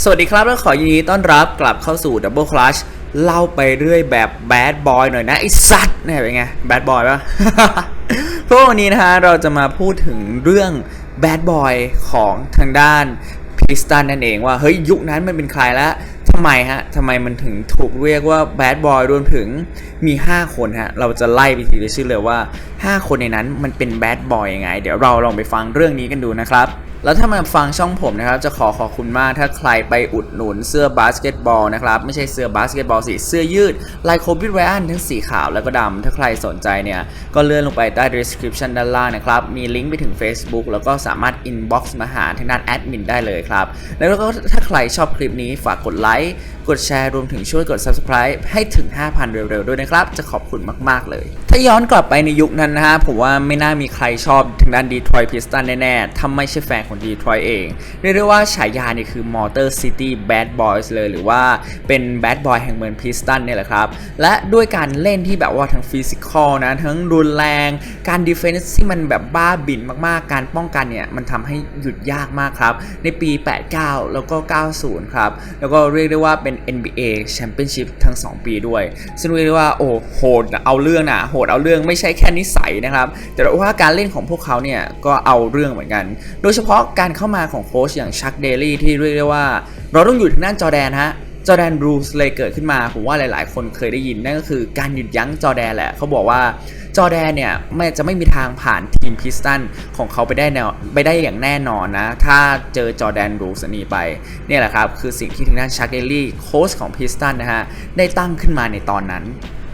สวัสดีครับและขอยินดีต้อนรับกลับเข้าสู่ Double Clutch เล่าไปเรื่อยแบบ Bad Boy หน่อยนะไอ้สัตว์เนี่ยเป็นไง Bad Boy ปะเพราะวันนี้นะฮะเราจะมาพูดถึงเรื่อง Bad Boy ของทางด้านพิสตันนั่นเองว่าเฮ้ยยุคนั้นมันเป็นใครแล้วทำไมฮะทำไมมันถึงถูกเรียกว่า Bad Boy รวมถึงมี 5 คนฮะเราจะไล่ไปทีละชื่อเลยว่า 5 คนในนั้นมันเป็น Bad Boy ยังไง เดี๋ยวเราลองไปฟังเรื่องนี้กันดูนะครับ แล้วถ้ามาฟังช่องผมนะครับ จะขอขอบคุณมากถ้าใครไปอุดหนุนเสื้อบาสเกตบอลนะครับ ไม่ใช่เสื้อบาสเกตบอลสิเสื้อยืดลายโคบิดแวนทั้งสีขาวแล้วก็ดำถ้าใครสนใจเนี่ย ก็เลื่อนลงไปใต้ description ด้านล่างนะครับ มีลิงก์ไปถึง Facebook แล้วก็สามารถ inbox มาหาทางด้านแอดมินได้เลยครับ แล้วก็ถ้าใครชอบคลิปนี้ฝากกดไลค์กดแชร์รวมถึงช่วยกด subscribe ให้ถึง 5,000 เร็วๆ ด้วยนะครับ จะขอบคุณมากๆเลย ถ้าย้อนกลับไปในยุคนั้นนะฮะผมว่าไม่น่ามีใครชอบทางด้าน Detroit Pistons แน่ๆถ้าไม่ใช่แฟนของ Detroit เองเรียกได้ว่าฉายาเนี่ยคือ Motor City Bad Boys เลยหรือว่าเป็น Bad Boy แห่งเมืองพิสตันเนี่ยแหละครับ และด้วยการเล่นที่แบบว่าทั้งฟิสิกอลนะทั้งรุนแรง การดีเฟนซ์ที่มันแบบบ้าบิ่นมากๆ การป้องกันเนี่ยมันทำให้หยุดยากมากครับ ในปี 89 แล้วก็ 90 ครับ แล้วก็เรียกได้ว่าเป็น NBA Championship ทั้ง 2 ปีด้วย ซึ่งเรียกได้ว่าโอ้โหดเอาเรื่องนะโหดเอาเรื่องไม่ใช่แค่นิสัยนะครับ แต่ว่าการเล่นของพวกเขาเนี่ยก็เอาเรื่องเหมือนกัน โดยเฉพาะการเข้ามาของโค้ชอย่างชักเดลี่ที่เรียกได้ว่า เราต้องอยู่ทางด้านจอแดนฮะจอแดนบรูซเลยเกิดขึ้นมา ผมว่าหลายๆ คนเคยได้ยิน นั่นก็คือการหยุดยั้งจอแดนแหละ เขาบอกว่าจอแดนเนี่ยไม่จะไม่มีทางผ่านทีมพิสตันของเขาไปได้แนวไปได้อย่างแน่นอนนะ ถ้าเจอจอแดนบรูซนี้ไป เนี่ยแหละครับ คือสิ่งที่ทางด้านชักเดลี่โค้ชของพิสตันนะฮะ ได้ตั้งขึ้นมาในตอนนั้น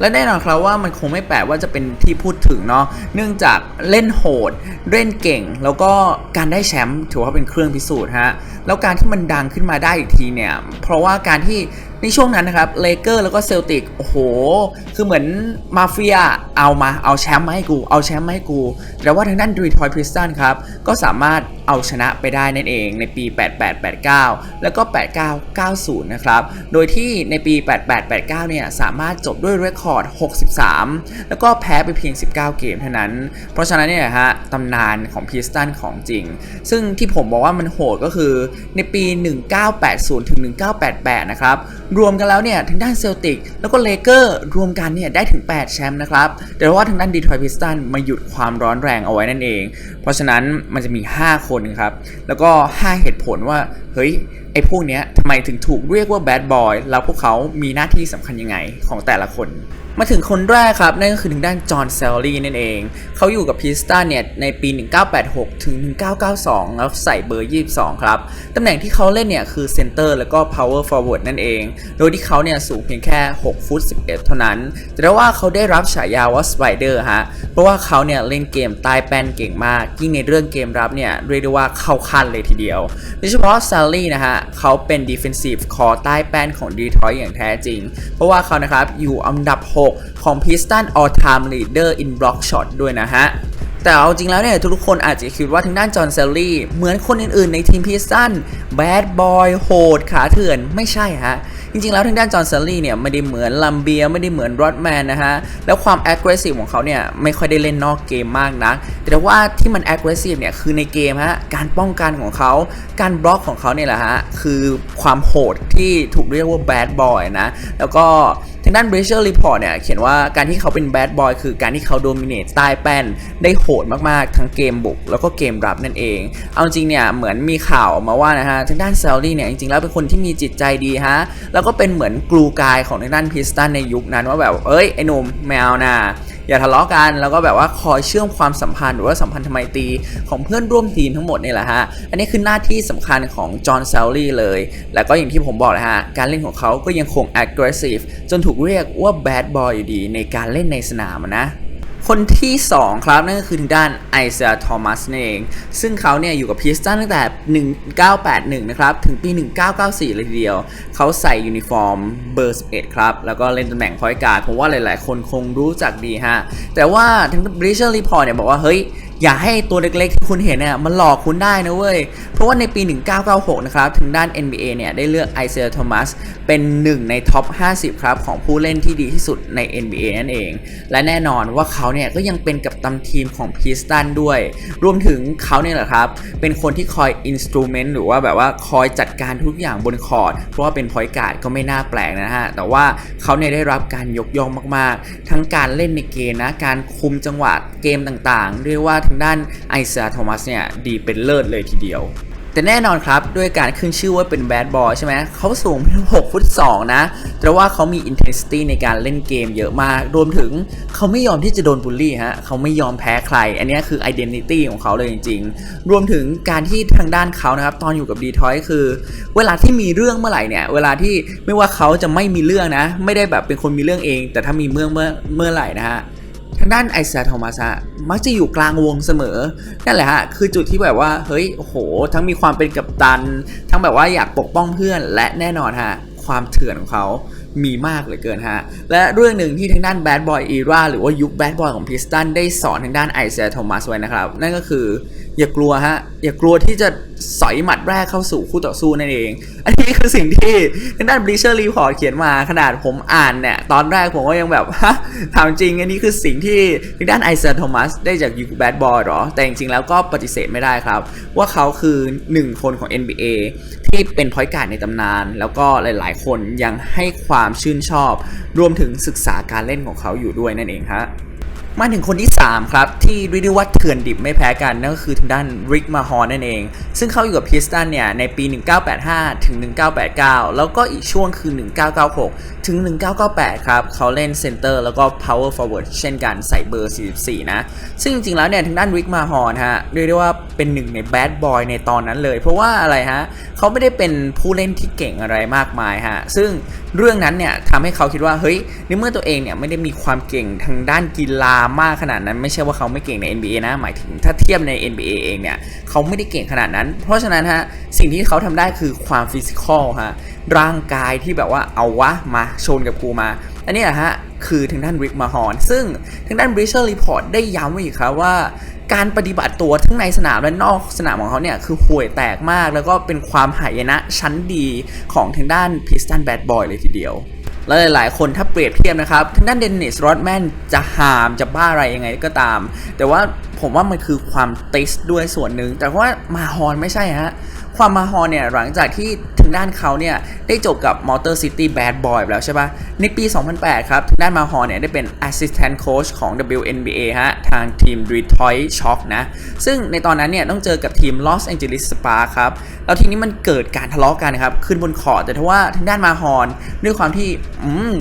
และแน่นอนครับว่ามันคงไม่แปลกว่าจะเป็นที่พูดถึงเนาะเนื่องจากเล่นโหด เล่นเก่ง แล้วก็การได้แชมป์ถือว่าเป็นเครื่องพิสูจน์ฮะแล้วการที่มันดังขึ้นมาได้อีกทีเนี่ย เพราะว่าการที่ในช่วงนั้นนะครับเลเกอร์แล้วก็เซลติกโอ้โห คือเหมือนมาเฟียเอามาเอาแชมป์มาให้กู เอาแชมป์มาให้กู แต่ว่าทางด้านดีทรอยต์พิสตันครับ ก็สามารถ เอาชนะไปได้นั่นเองในปี 88-89 แล้วก็ 89-90 นะครับ โดยที่ในปี 88-89 เนี่ยสามารถจบด้วยเรคคอร์ด 63 แล้วก็แพ้ไปเพียง 19 เกมเท่านั้น เพราะฉะนั้นเนี่ยฮะตำนานของพิสตันของจริง ซึ่งที่ผมบอกว่ามันโหดก็คือในปี 1980 ถึง 1988 นะครับ รวมกันแล้วเนี่ยทางด้านเซลติกแล้วก็เลเกอร์รวมกันเนี่ยได้ถึง 8 แชมป์นะครับ แต่ว่าทางด้านดีทรอยต์พิสตันมาหยุดความร้อนแรงเอาไว้นั่นเอง เพราะฉะนั้นมันจะมี 5 คนครับ แล้วก็ 5 เหตุผลว่า เฮ้ย อ้พวกเนี้ยทำไมถึงถูกเรียกว่าแบดบอยแล้วพวกเขามีหน้าที่สำคัญยังไงของแต่ละคน มาถึงคนแรกครับ นั่นก็คือทางด้านจอห์นเซลลี่นั่นเอง เขาอยู่กับพิสตันเนี่ยในปี 1986 ถึง 1992 แล้วใส่เบอร์ 22 ครับ ตำแหน่งที่เขาเล่นเนี่ยคือเซนเตอร์แล้วก็ power forward นั่นเอง โดยที่เขาเนี่ยสูงเพียงแค่ 6 ฟุต 11 เท่านั้น แต่ว่าเขาได้รับฉายาว่าสไปเดอร์ฮะ เพราะว่าเขาเนี่ยเล่นเกมใต้แป้นเก่งมาก ยิ่งในเรื่องเกมรับเนี่ยเรียกได้ว่าเข้าขั้นเลยทีเดียว โดยเฉพาะเซลลี่นะฮะเขาเป็น defensive core ใต้แป้นของดีทรอยต์อย่างแท้จริง เพราะว่าเขานะครับอยู่อันดับ 6 ของ Piston all time leader in block shot ด้วยนะฮะ แต่เอาจริงแล้วเนี่ย ทุกคนอาจจะคิดว่าทางด้านจอห์นเซลลี่ เหมือนคนอื่นๆ ในทีมพิสตันแบดบอยโหดขาเถื่อนไม่ใช่ฮะ จริงๆ แล้วทางด้านจอห์นเซลลี่เนี่ย ไม่ได้เหมือนลัมเบียไม่ได้เหมือนรอดแมนนะฮะ แล้วความ aggressive ของเขาเนี่ย ไม่ค่อยได้เล่นนอกเกมมากนะแต่ว่าที่มัน aggressive เนี่ย คือในเกมฮะ การป้องกันของเขา การบล็อกของเขาเนี่ยแหละฮะคือความโหดที่ถูกเรียกว่า bad boy นะแล้วก็างด้าน b r e a c h e r Report เนี่ยเขียนว่าการที่เขาเป็น bad boy คือการที่เขา dominate ใต้แป้น ได้โหดมากๆ ทั้งเกมบุก แล้วก็เกมรับนั่นเอง เอาจริงเนี่ยเหมือนมีข่าวมาว่านะฮะทางด้านเซลลี่เนี่ยจริงๆแล้วเป็นคนที่มีจิตใจดีฮะแล้วก็เป็นเหมือนกลูกายของทางด้านพิสตันในยุคนั้นว่าแบบเอ้ยไอ้หนุ่มแมวนะ อย่าทะเลาะกันแล้วก็แบบว่าคอยเชื่อมความสัมพันธ์หรือว่าสัมพันธไมตรีของเพื่อนร่วมทีมทั้งหมดนี่แหละฮะอันนี้คือหน้าที่สำคัญของจอห์นเซลลี่เลย แล้วก็อย่างที่ผมบอกเลยฮะการเล่นของเขาก็ยังคง aggressive จนถูกเรียกว่า bad boy อยู่ดีในการเล่นในสนามนะ คนที่ 2 ครับ นั่นก็คือทางด้านไอเซียทอมัสเอง ซึ่งเขาเนี่ยอยู่กับพิสตันตั้งแต่ 1981 นะครับ ถึงปี 1994 เลยทีเดียว เขาใส่ยูนิฟอร์มเบอร์ 11 ครับ แล้วก็เล่นตำแหน่งพอยการ์ดผมว่าหลาย ๆ คนคงรู้จักดีฮะ แต่ว่าทาง b r i t i s h Report เนี่ยบอกว่า เฮ้ย อย่าให้ตัวเล็กๆที่คุณเห็นเนี่ยมันหลอกคุณได้นะเว้ย เพราะว่าในปี 1996 นะครับทางด้าน NBA เนี่ยได้เลือกไอเซลโทมัสเป็นหนึ่งในท็อป 50 ครับ ของผู้เล่นที่ดีที่สุดใน NBA นั่นเอง และแน่นอนว่าเขาเนี่ยก็ยังเป็นกัปตันทีมของพีสตันด้วย รวมถึงเขาเนี่ยแหละครับ เป็นคนที่คอยอินสตูเมนต์หรือว่าแบบว่าคอยจัดการทุกอย่างบนคอร์ดเพราะว่าเป็นพอยการ์ดก็ไม่น่าแปลกนะฮะ แต่ว่าเขาเนี่ยได้รับการยกย่องมากๆ ทั้งการเล่นในเกมนะการคุมจังหวะเกมต่างๆเรียกว่าทางด้านไอซาโทมัสเนี่ยดีเป็นเลิศเลยทีเดียว แต่แน่นอนครับด้วยการขึ้นชื่อว่าเป็นแบดบอยใช่ไหมเขาสูง6ฟุต2นะแต่ว่าเขามี intensity ในการเล่นเกมเยอะมาก รวมถึงเขาไม่ยอมที่จะโดนบูลลี่ฮะเขาไม่ยอมแพ้ใคร อันนี้คือ identity ของเขาเลยจริง ๆ รวมถึงการที่ทางด้านเขานะครับ ตอนอยู่กับดีทอยคือ เวลาที่มีเรื่องเมื่อไหร่เนี่ย เวลาที่ไม่ว่าเขาจะไม่มีเรื่องนะ ไม่ได้แบบเป็นคนมีเรื่องเอง แต่ถ้ามีเมื่อเมื่อเมื่อไหร่นะฮะ ทางด้านไอซาโทมัสฮะมักจะอยู่กลางวงเสมอ นั่นแหละฮะ คือจุดที่แบบว่า เฮ้ย โอ้โห ทั้งมีความเป็นกัปตัน ทั้งแบบว่าอยากปกป้องเพื่อน และแน่นอนฮะ ความเถื่อนของเขามีมากเหลือเกินฮะ และเรื่องหนึ่งที่ทางด้านแบดบอยอีราหรือว่ายุคแบดบอยของพิสตันได้สอนทางด้านไอซาโทมัสไว้นะครับ นั่นก็คือ อย่ากลัวฮะ อย่ากลัวที่จะสอยหมัดแรกเข้าสู่คู่ต่อสู้นั่นเอง อันนี้คือสิ่งที่ทางด้าน Bleacher Report เขียนมาขนาดผมอ่านเนี่ย ตอนแรกผมก็ยังแบบฮะถามจริง อันนี้คือสิ่งที่ทางด้านไอเซอร์โทมัสได้จากยูแบดบอยหรอ แต่จริงๆแล้วก็ปฏิเสธไม่ได้ครับ ว่าเขาคือหนึ่งคนของ NBA ที่เป็นพอยการ์ดในตำนาน แล้วก็หลายๆ คนยังให้ความชื่นชอบ รวมถึงศึกษาการเล่นของเขาอยู่ด้วยนั่นเองฮะ มาถึงคนที่ 3 ครับ ที่เรียกได้ว่าเถื่อนดิบไม่แพ้กัน นั่นก็คือทางด้านริกมาฮอนนั่นเอง ซึ่งเขาอยู่กับพิสตันเนี่ยในปี 1985 ถึง 1989 แล้วก็อีกช่วงคือ 1996 ถึง 1998 ครับ เขาเล่นเซนเตอร์แล้วก็ power forward เช่นกันใส่เบอร์ 44 นะ ซึ่งจริงๆ แล้วเนี่ยทางด้านริกมาฮอนฮะเรียกได้ว่าเป็นหนึ่งในแบดบอยในตอนนั้นเลย เพราะว่าอะไรฮะเขาไม่ได้เป็นผู้เล่นที่เก่งอะไรมากมายฮะ ซึ่งเรื่องนั้นเนี่ยทำให้เขาคิดว่า เฮ้ยในเมื่อตัวเองเนี่ยไม่ได้มีความเก่งทางด้านกีฬามากขนาดนั้น ไม่ใช่ว่าเขาไม่เก่งใน NBA นะ หมายถึงถ้าเทียบใน NBA เองเนี่ยเขาไม่ได้เก่งขนาดนั้น เพราะฉะนั้นฮะสิ่งที่เขาทำได้คือความฟิสิกอลฮะ ร่างกายที่แบบว่าเอาวะมาชนกับกูมา อันนี้แหละฮะคือทางด้านริกมาฮอนซึ่งทางด้าน b r i s h e r Report ได้ย้ำไว้อีกครับว่าการปฏิบัติตัวทั้งในสนามและนอกสนามของเขาเนี่ยคือห่วยแตกมาก แล้วก็เป็นความหายนะชั้นดีของทางด้านพิสตันแบดบอยเลยทีเดียว และหลายๆ คนถ้าเปรียบเทียบนะครับทางด้านเดนนิสโรดแมนจะหามจะบ้าอะไรยังไงก็ตาม แต่ว่าผมว่ามันคือความติสด้วยส่วนหนึ่ง แต่ว่ามาฮอนไม่ใช่ฮะ ความมาฮอเนี่ยหลังจากที่ทางด้านเขาเนี่ยได้จบกับ Motor City Bad Boy ไปแล้วใช่ปะในปี 2008 ครับทางด้านมาฮอเนี่ยได้เป็น Assistant Coach ของ WNBA ฮะ ทางทีม Detroit Shock นะ ซึ่งในตอนนั้นเนี่ยต้องเจอกับทีม Los Angeles Spark ครับ แล้วทีนี้มันเกิดการทะเลาะกันนะครับ ขึ้นบนคอร์ตแต่ทว่าทางด้านมาฮอนด้วยความที่อืม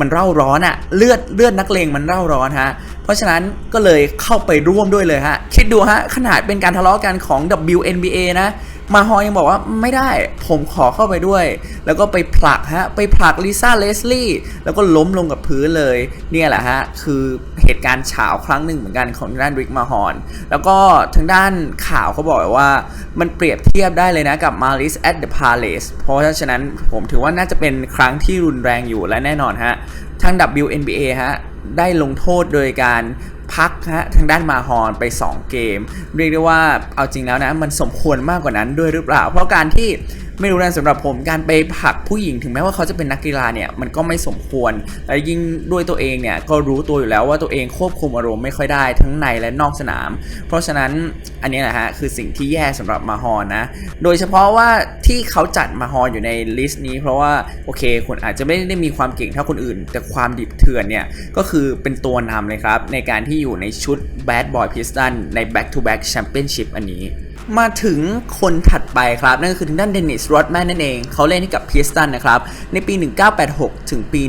มันเร่าร้อนอะเลือดเลือดนักเลงมันเร่าร้อนฮะเพราะฉะนั้นก็เลยเข้าไปร่วมด้วยเลยฮะคิดดูฮะขนาดเป็นการทะเลาะกันของ WNBA นะ มาฮอยังบอกว่าไม่ได้ผมขอเข้าไปด้วย แล้วก็ไปผลักฮะไปผลักลิซ่าเลสลี่แล้วก็ล้มลงกับพื้นเลย เนี่ยแหละฮะ คือเหตุการณ์เฉาครั้งหนึ่งเหมือนกันของด้านริกมาฮอนแล้วก็ทางด้านข่าวเขาบอกว่ามันเปรียบเทียบได้เลยนะกับ Malice at the Palace เพราะฉะนั้นผมถือว่าน่าจะเป็นครั้งที่รุนแรงอยู่และแน่นอนฮะทาง WNBA ฮะได้ลงโทษโดยการ พักฮะทางด้านมาฮอนไป 2 เกม เรียกได้ว่าเอาจริงแล้วนะ มันสมควรมากกว่านั้นด้วยหรือเปล่า เพราะการที่ ไม่รู้นะสำหรับผมการไปผลักผู้หญิงถึงแม้ว่าเขาจะเป็นนักกีฬาเนี่ยมันก็ไม่สมควร และยิ่งด้วยตัวเองเนี่ยก็รู้ตัวอยู่แล้วว่าตัวเองควบคุมอารมณ์ไม่ค่อยได้ทั้งในและนอกสนาม เพราะฉะนั้นอันนี้แหละฮะคือสิ่งที่แย่สำหรับมาฮอนนะ โดยเฉพาะว่าที่เขาจัดมาฮอนอยู่ในลิสต์นี้ เพราะว่าโอเคคุณอาจจะไม่ได้มีความเก่งเท่าคนอื่น แต่ความดิบเถื่อนเนี่ยก็คือเป็นตัวนำเลยครับในการที่อยู่ในชุด Bad Boy Piston ใน Back to Back Championship อันนี้ มาถึงคนถัดไปครับ นั่นก็คือทางด้านเดนิสโรดแมนนั่นเอง เขาเล่นให้กับพีสตันนะครับ ในปี 1986 ถึงปี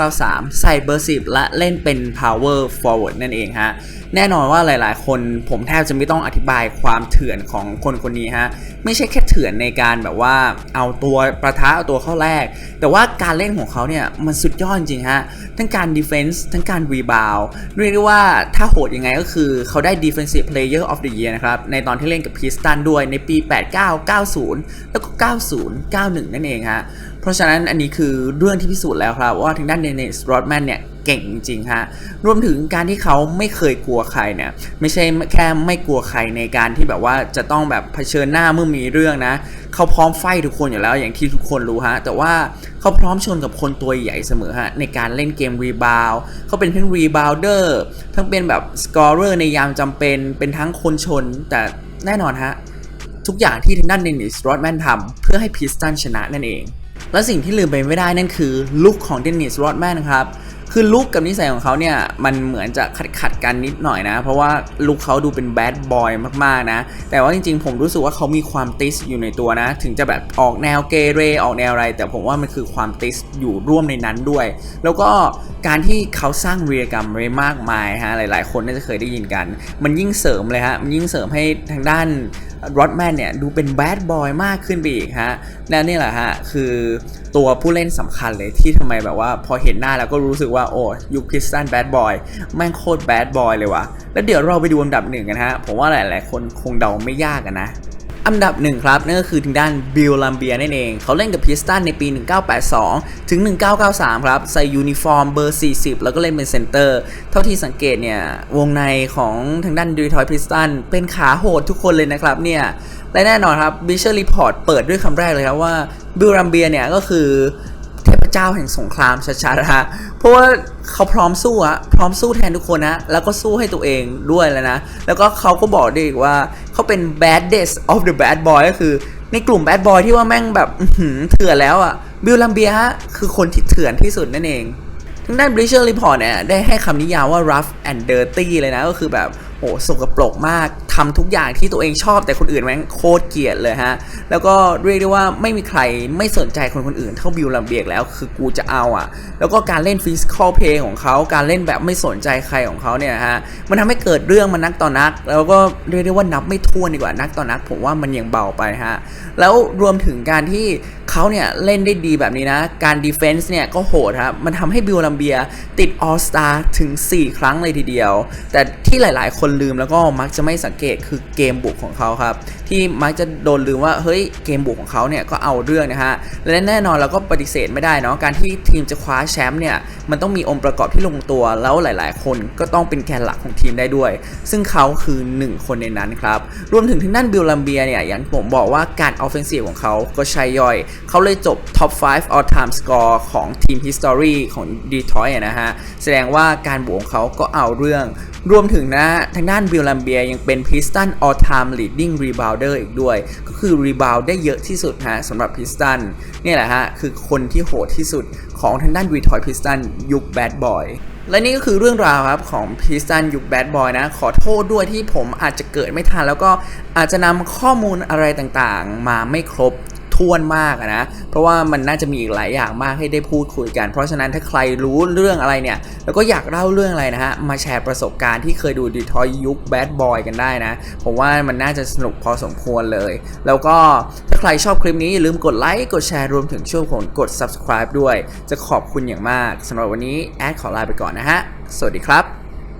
1993 ใส่เบอร์10และเล่นเป็น power forward นั่นเองฮะ แน่นอนว่าหลาย ๆ คนผมแทบจะไม่ต้องอธิบายความเถื่อนของคนคนนี้ฮะไม่ใช่แค่เถื่อนในการแบบว่าเอาตัวประทะเอาตัวเข้าแรก แต่ว่าการเล่นของเขาเนี่ยมันสุดยอดจริงฮะทั้งการ defense ทั้งการ rebound เรียกได้ว่าถ้าโหดยังไงก็คือเขาได้ defensive player of the year นะครับ ในตอนที่เล่นกับพีสตันด้วยในปี 89 90 แล้วก็ 90 91 นั่นเองฮะเพราะฉะนั้นอันนี้คือเรื่องที่พิสูจน์แล้วครับ ว่าทางด้านเดนิสโรดแมนเนี่ย เก่งจริงๆฮะรวมถึงการที่เขาไม่เคยกลัวใครเนี่ยไม่ใช่แค่ไม่กลัวใครในการที่แบบว่าจะต้องแบบเผชิญหน้าเมื่อมีเรื่องนะเขาพร้อมไฟทุกคนอยู่แล้วอย่างที่ทุกคนรู้ฮะแต่ว่าเขาพร้อมชนกับคนตัวใหญ่เสมอฮะในการเล่นเกมรีบาวเขาเป็นทั้งรีบาวเดอร์ทั้งเป็นแบบสกอเรอร์ในยามจำเป็นเป็นทั้งคนชน แต่แน่นอนฮะทุกอย่างที่ทางด้านเดนิสโรดแมนทำเพื่อให้พิสตันชนะนั่นเองและสิ่งที่ลืมไปไม่ได้นั่นคือลุคของเดนิสโรดแมนครับ คือลุคกับนิสัยของเขาเนี่ยมันเหมือนจะขัดขัดกันนิดหน่อยนะ เพราะว่าลุคเขาดูเป็นแบดบอยมากๆนะ แต่ว่าจริงๆ ผมรู้สึกว่าเขามีความติสอยู่ในตัวนะ ถึงจะแบบออกแนวเกเรออกแนวอะไร แต่ผมว่ามันคือความติสอยู่ร่วมในนั้นด้วย แล้วก็การที่เขาสร้างวีรกรรมไว้มากมายฮะหลาย ๆ คนน่าจะเคยได้ยินกัน มันยิ่งเสริมเลยฮะมันยิ่งเสริมให้ทางด้าน รอดแมนเนี่ยดูเป็นแบดบอยมากขึ้นไปอีกฮะนั่นนี่แหละฮะคือตัวผู้เล่นสำคัญเลยที่ทำไมแบบว่าพอเห็นหน้าแล้วก็รู้สึกว่าโอ้ยุคคริสตันแบดบอยแม่งโคตรแบดบอยเลยว่ะแล้วเดี๋ยวเราไปดูอันดับหนึ่งกันฮะผมว่าหลาย ๆ คนคงเดาไม่ยากกันนะ อันดับหนึ่งครับนั่นก็คือทางด้านบิลลัมเบียนั่นเอง เขาเล่นกับพิสตันในปี 1982 ถึง 1993 ครับ ใส่ยูนิฟอร์มเบอร์ 40 แล้วก็เล่นเป็นเซนเตอร์ เท่าที่สังเกตเนี่ย วงในของทางด้านดีทอยพิสตันเป็นขาโหดทุกคนเลยนะครับเนี่ย และแน่นอนครับบิชเชอร์รีพอร์ตเปิดด้วยคำแรกเลยครับว่าบิลลัมเบียเนี่ยก็คือเทพเจ้าแห่งสงครามชัดๆนะฮะ เพราะว่าเขาพร้อมสู้อะพร้อมสู้แทนทุกคนนะ แล้วก็สู้ให้ตัวเองด้วยแล้วนะ แล้วก็เขาก็บอกด้วยอีกว่าเขาเป็น baddest of the bad boy ก็คือในกลุ่ม bad boy ที่ว่าแม่งแบบเถื่อนแล้วอะบิลลัมเบียคือคนที่เถื่อนที่สุดนั่นเองทางด้าน British Report เนี่ยได้ให้คำนิยามว่า rough and dirty เลยนะ ก็คือแบบ โอ้สกปรกมากทำทุกอย่างที่ตัวเองชอบแต่คนอื่นแม่งโคตรเกลียดเลยฮะ แล้วก็เรียกได้ว่าไม่มีใครไม่สนใจคนคนอื่นเท่าบิลลัมเบียกแล้วคือกูจะเอาอะ แล้วก็การเล่น physical play ของเขาการเล่นแบบไม่สนใจใครของเขาเนี่ยฮะ มันทำให้เกิดเรื่องมันนักต่อนัก แล้วก็เรียกได้ว่านับไม่ถ้วนดีกว่านักต่อนัก ผมว่ามันยังเบาไปฮะ แล้วรวมถึงการที่ เขาเนี่ยเล่นได้ดีแบบนี้นะ การดีเฟนส์เนี่ยก็โหดครับ มันทำให้บิลลัมเบียติดออสตาถึง 4 ครั้งเลยทีเดียว แต่ที่หลายๆ คนลืมแล้วก็มักจะไม่สังเกตคือเกมบุกของเขาครับ ที่มักจะโดนลืมว่า เฮ้ยเกมบุกของเขาเนี่ยก็เอาเรื่องนะฮะ และแน่นอนเราก็ปฏิเสธไม่ได้เนาะการที่ทีมจะคว้าแชมป์เนี่ยมันต้องมีองค์ประกอบที่ลงตัวแล้วหลาย ๆ คนก็ต้องเป็นแกนหลักของทีมได้ด้วย ซึ่งเขาคือ 1 คนในนั้นครับรวมถึงทางด้านบิลลัมเบียเนี่ยอย่างผมบอกว่าการออฟเฟนซีฟของเขาก็ใช่ย่อยเขาเลยจบ Top 5 all time score ของทีม History ของ Detroit นะฮะ แสดงว่าการบวกของเขาก็เอาเรื่อง รวมถึงนะทางด้านบิลลัมเบียยังเป็น Piston all time leading rebounder อีกด้วย ก็คือ rebound ได้เยอะที่สุดฮะสำหรับ Piston เนี่ยแหละฮะ คือคนที่โหดที่สุดของทางด้าน Detroit Piston ยุค Bad Boy และนี่ก็คือเรื่องราวครับของพิสตันยุคแบดบอยนะ ขอโทษด้วยที่ผมอาจจะเกิดไม่ทัน แล้วก็อาจจะนำข้อมูลอะไรต่างๆ มาไม่ครบ ถ้วนมากนะ เพราะว่ามันน่าจะมีอีกหลายอย่างมากให้ได้พูดคุยกัน เพราะฉะนั้นถ้าใครรู้เรื่องอะไรเนี่ย แล้วก็อยากเล่าเรื่องอะไรนะฮะ มาแชร์ประสบการณ์ที่เคยดูดีทอยยุคแบดบอยกันได้นะ ผมว่ามันน่าจะสนุกพอสมควรเลย แล้วก็ถ้าใครชอบคลิปนี้อย่าลืมกดไลค์ กดแชร์รวมถึงช่วงของกด subscribe ด้วย จะขอบคุณอย่างมากสำหรับวันนี้แอดขอลาไปก่อนนะฮะ สวัสดีครับ